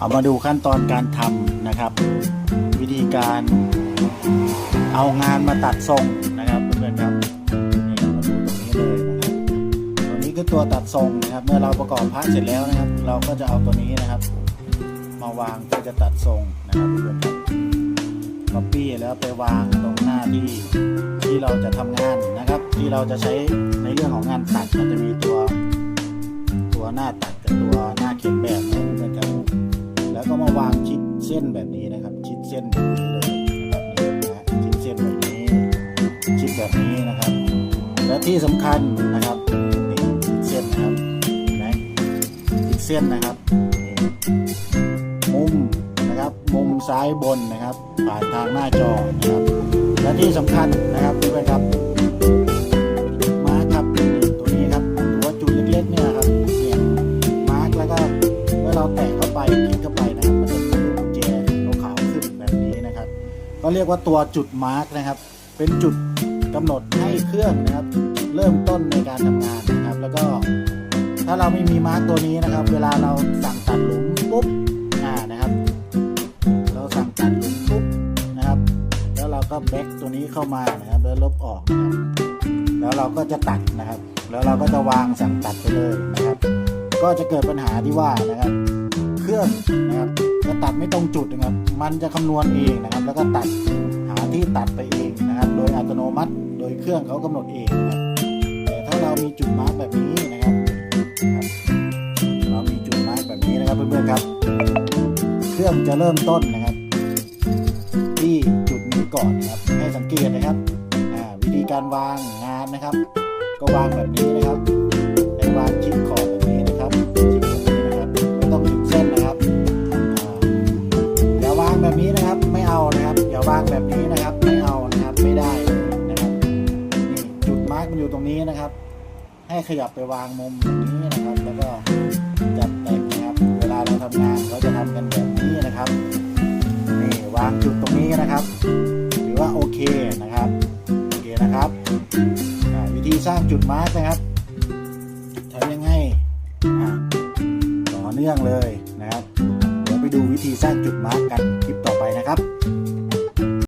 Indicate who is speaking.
Speaker 1: เอามาดูขั้นตอนการทำนะครับ วิธีการเอางานมาตัดทรงนะครับเพื่อนๆครับนี่มาดูตรงนี้เลยนะครับตัวนี้คือตัวตัดทรงนะครับ เมื่อเราประกอบพระเสร็จแล้วนะครับ เราก็จะเอาตัวนี้นะครับ มาวางเพื่อจะตัดทรงนะครับเพื่อนๆครับก๊อปปี้แล้วไปวางตรงหน้าที่ที่เราจะทำงานนะครับ ที่เราจะใช้ในเรื่องของงานตัดมันจะมีตัว ตัวหน้าตัดกับตัวหน้าเขีย เส้นแบบนี้นะครับ ชิดเส้นแบบนี้เลยนะครับนี่นะฮะชิดเส้นแบบนี้ ชิดแบบนี้นะครับ และที่สำคัญนะครับนี่ชิดเส้นนะครับเห็นไหมชิดเส้นนะครับมุมนะครับมุมซ้ายบนนะครับผ่านทางหน้าจอนะครับและที่สำคัญนะครับเพื่อนครับมาร์คครับตัวนี้ครับตัวจุดเล็กๆเนี่ยครับเนี่ยมาร์คแล้วก็เมื่อเราแตะเข้าไปคลิกเข้าไป ก็เรียกว่าตัวจุดมาร์กนะครับ เป็นจุดกำหนดให้เครื่องนะครับ เริ่มต้นในการทำงานนะครับ แล้วก็ถ้าเราไม่มีมาร์กตัวนี้นะครับ เวลาเราสั่งตัดหลุมปุ๊บอ่านะครับ เราสั่งตัดหลุมปุ๊บนะครับ แล้วเราก็แบ็กตัวนี้เข้ามานะครับ แล้วลบออกนะครับแล้วเราก็จะตัดนะครับ แล้วเราก็จะวางสั่งตัดไปเลยนะครับ ก็จะเกิดปัญหาที่ว่านะครับ เครื่องนะครับจะตัดไม่ตรงจุดนะครับ มันจะคำนวณเองนะครับ แล้วก็ตัดหาที่ตัดไปเองนะครับ โดยอัตโนมัติโดยเครื่องเขากำหนดเองนะครับแต่ถ้าเรามีจุดมาร์กแบบนี้นะครับ เรามีจุดมาร์กแบบนี้นะครับเพื่อนๆครับ เครื่องจะเริ่มต้นนะครับ ที่จุดนี้ก่อนนะครับให้สังเกตนะครับวิธีการวางงานนะครับ ก็วางแบบนี้นะครับ ให้ขยับไปวางมุมตรงนี้นะครับ แล้วก็จัดแต่งนะครับ เวลาเราทำงานเราจะทำกันแบบนี้นะครับนี่วางจุดตรงนี้นะครับถือว่าโอเคนะครับโอเคนะครับวิธีสร้างจุดมาร์กนะครับทำยังไงต่อเนื่องเลยนะครับ เดี๋ยวไปดูวิธีสร้างจุดมาร์กกันคลิปต่อไปนะครับ